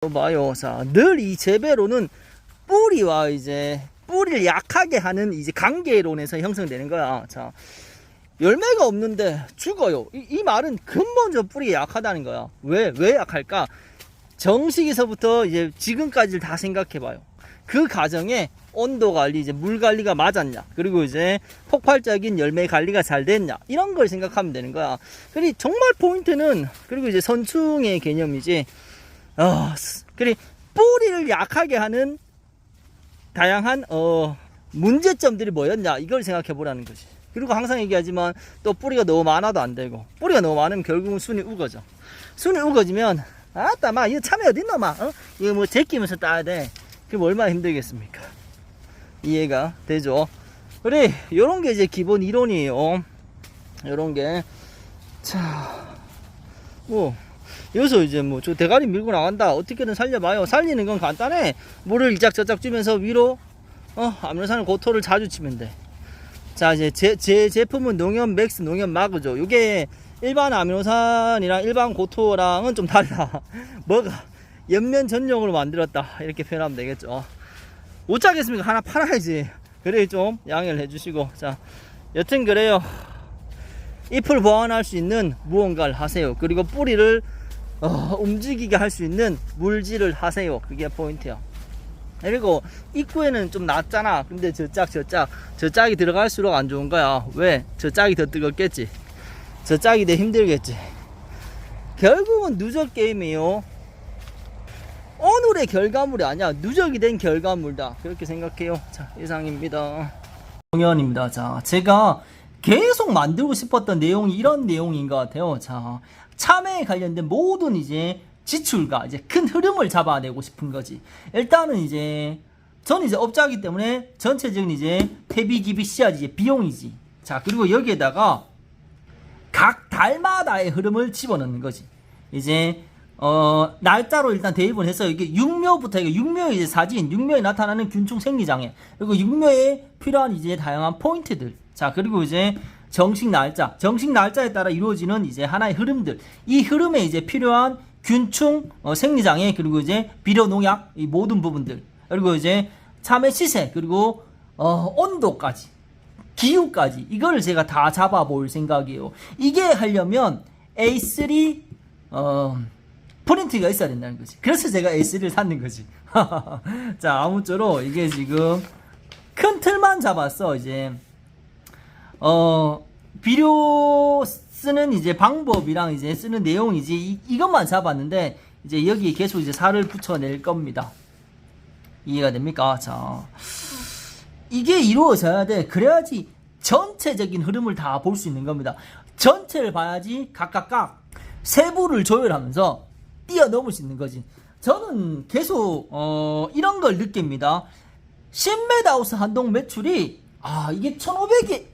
또 봐요. 자, 늘 이 재배로는 뿌리와 이제 뿌리를 약하게 하는 이제 관계론에서 형성되는 거야. 자, 열매가 없는데 죽어요. 이, 이 말은 근본적으로 뿌리가 약하다는 거야. 왜, 왜 약할까? 정식에서부터 이제 지금까지를 다 생각해 봐요. 그 과정에 온도 관리, 이제 물 관리가 맞았냐, 그리고 이제 폭발적인 열매 관리가 잘 됐냐, 이런 걸 생각하면 되는 거야. 그리고 정말 포인트는, 그리고 이제 선충의 개념이지, 어, 스- 그리고 뿌리를 약하게 하는 다양한, 어, 문제점들이 뭐였냐, 이걸 생각해 보라는 거지. 그리고 항상 얘기하지만 또 뿌리가 너무 많아도 안 되고, 뿌리가 너무 많으면 결국은 순이 우거져. 순이 우거지면, 아따, 마, 이거 참외 어딨노, 마, 어? 이거 뭐 제끼면서 따야 돼. 그럼 얼마나 힘들겠습니까? 이해가 되죠? 그래, 요런 게 이제 기본 이론이에요. 요런 게. 자, 뭐, 여기서 이제 뭐, 저 대가리 밀고 나간다. 어떻게든 살려봐요. 살리는 건 간단해. 물을 이짝 저짝 주면서 위로, 어, 아무래도 고토를 자주 치면 돼. 자, 이제 제, 제 제품은 농협 맥스, 농협 마그죠. 요게 일반 아미노산이랑 일반 고토랑은 좀 달라. 뭐가? 연면 전용으로 만들었다. 이렇게 표현하면 되겠죠. 못 짜겠습니까? 하나 팔아야지. 그래 좀 양해를 해주시고. 자, 여튼 그래요. 잎을 보완할 수 있는 무언가를 하세요. 그리고 뿌리를 어, 움직이게 할 수 있는 물질을 하세요. 그게 포인트야. 그리고 입구에는 좀 낮잖아. 근데 저 짝, 저 짝, 저 짝이 들어갈수록 안 좋은 거야. 왜? 저 짝이 더 뜨겁겠지. 저 짝이 더 힘들겠지. 결국은 누적 게임이에요. 오늘의 결과물이 아니야. 누적이 된 결과물다. 그렇게 생각해요. 자, 이상입니다. 공연입니다. 자, 제가 계속 만들고 싶었던 내용이 이런 내용인 것 같아요. 자, 참여에 관련된 모든 이제 지출과 이제 큰 흐름을 잡아내고 싶은 거지. 일단은 이제 저는 이제 업자이기 때문에 전체적인 이제 퇴비, 기비, 씨앗 이제 비용이지. 자, 그리고 여기에다가 각 달마다의 흐름을 집어넣는 거지. 이제 어 날짜로 일단 대입을 해서 이게 육묘부터 이게 육묘의 이제 사진, 육묘에 나타나는 균충 생리장애, 그리고 육묘에 필요한 이제 다양한 포인트들. 자 그리고 이제 정식 날짜, 정식 날짜에 따라 이루어지는 이제 하나의 흐름들. 이 흐름에 이제 필요한 균충 어, 생리장애 그리고 이제 비료 농약 이 모든 부분들. 그리고 이제 참외 시세 그리고 어, 온도까지. 기후까지 이걸 제가 다 잡아볼 생각이에요. 이게 하려면 A3 어, 프린트가 있어야 된다는 거지. 그래서 제가 A3를 샀는 거지. 자 아무쪼록 이게 지금 큰 틀만 잡았어 이제 어 비료 쓰는 이제 방법이랑 이제 쓰는 내용이지 이, 이것만 잡았는데 이제 여기 계속 이제 살을 붙여낼 겁니다. 이해가 됩니까? 자. 이게 이루어져야 돼. 그래야지 전체적인 흐름을 다 볼 수 있는 겁니다. 전체를 봐야지 각각각 세부를 조율하면서 뛰어넘을 수 있는 거지. 저는 계속 어, 이런 걸 느낍니다. 신메다우스 한동 매출이 아 이게 1,500이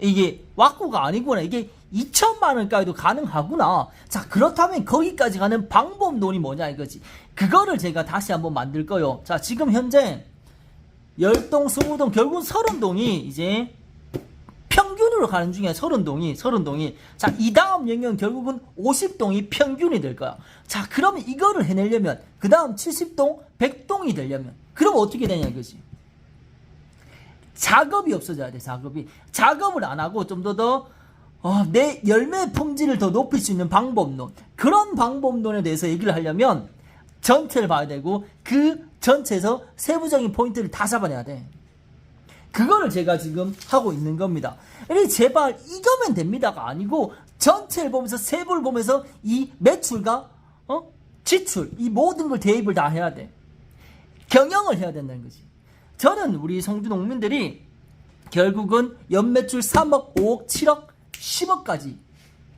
이게 왁구가 아니구나. 이게 2천만 원까지도 가능하구나. 자 그렇다면 거기까지 가는 방법론이 뭐냐 이거지. 그거를 제가 다시 한번 만들 거요. 자 지금 현재 열동, 스무동, 결국은 서른동이 이제 평균으로 가는 중에 서른동이, 서른동이. 자, 이 다음 영역은 결국은 50동이 평균이 될 거야. 자, 그러면 이거를 해내려면, 그 다음 70동, 100동이 되려면, 그럼 어떻게 되냐 이거지. 작업이 없어져야 돼, 작업이. 작업을 안 하고 좀 더 더, 어, 내 열매 품질을 더 높일 수 있는 방법론. 그런 방법론에 대해서 얘기를 하려면, 전체를 봐야 되고 그 전체에서 세부적인 포인트를 다 잡아내야 돼. 그거를 제가 지금 하고 있는 겁니다. 그러니 제발 이거면 됩니다가 아니고 전체를 보면서 세부를 보면서 이 매출과 어? 지출 이 모든 걸 대입을 다 해야 돼. 경영을 해야 된다는 거지. 저는 우리 성주 농민들이 결국은 연매출 3억, 5억, 7억, 10억까지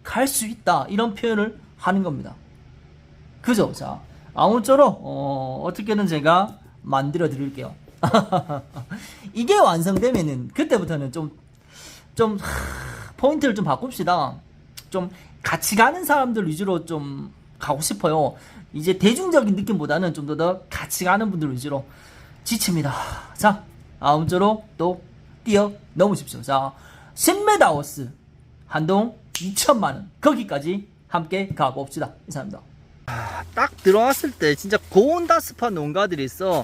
갈 수 있다 이런 표현을 하는 겁니다. 그죠? 자, 아무쪼록 어, 어떻게든 제가 만들어 드릴게요. 이게 완성되면은 그때부터는 좀좀 포인트를 좀 바꿉시다. 좀 같이 가는 사람들 위주로 좀 가고 싶어요. 이제 대중적인 느낌보다는 좀 더 더 같이 가는 분들 위주로 지칩니다. 자, 아무쪼록 또 뛰어 넘으십시오. 자, 신메다워스 한동 2천만 원 거기까지 함께 가봅시다. 이상입니다. 아, 딱 들어왔을 때 진짜 고온다습한 농가들이 있어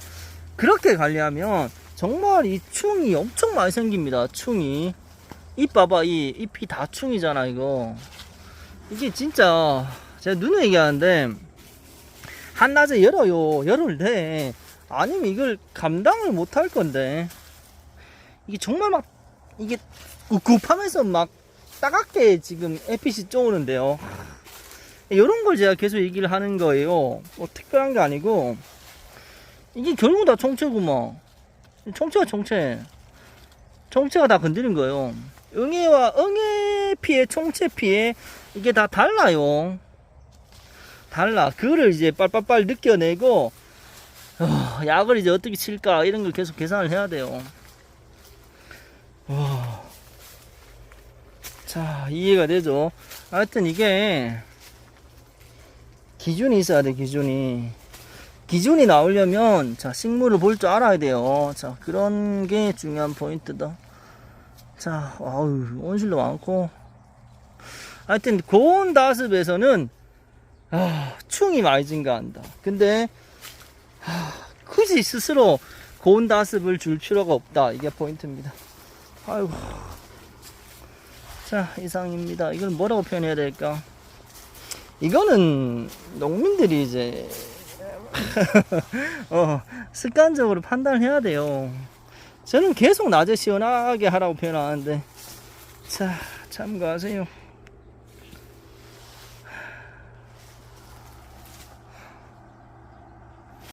그렇게 관리하면 정말 이 충이 엄청 많이 생깁니다 충이 잎 봐봐 이 잎이 다 충이잖아 이거 이게 진짜 제가 눈에 얘기하는데 한낮에 열어요 열을 때 아니면 이걸 감당을 못 할 건데. 이게 정말 막 이게 굽하면서 막 따갑게 지금 햇빛이 쪼오는데요. 이런 걸 제가 계속 얘기를 하는 거예요. 뭐 특별한 게 아니고. 이게 결국 다 총체구만 총체가 총체. 총체가 다 건드린 거예요. 응애와 응애 피해 총체 피해 이게 다 달라요. 달라. 그거를 이제 빨빨빨 느껴내고 어, 약을 이제 어떻게 칠까 이런 걸 계속 계산을 해야 돼요. 와. 자 이해가 되죠? 하여튼 이게 기준이 있어야 돼 기준이. 기준이 나오려면 자 식물을 볼 줄 알아야 돼요. 자 그런 게 중요한 포인트다. 자 아우 온실도 많고. 하여튼 고온 다습에서는 아, 충이 많이 증가한다. 근데 아, 굳이 스스로 고온 다습을 줄 필요가 없다. 이게 포인트입니다. 아이고. 자 이상입니다. 이걸 뭐라고 표현해야 될까? 이거는 농민들이 이제 어, 습관적으로 판단을 해야 돼요. 저는 계속 낮에 시원하게 하라고 표현하는데. 자 참고하세요.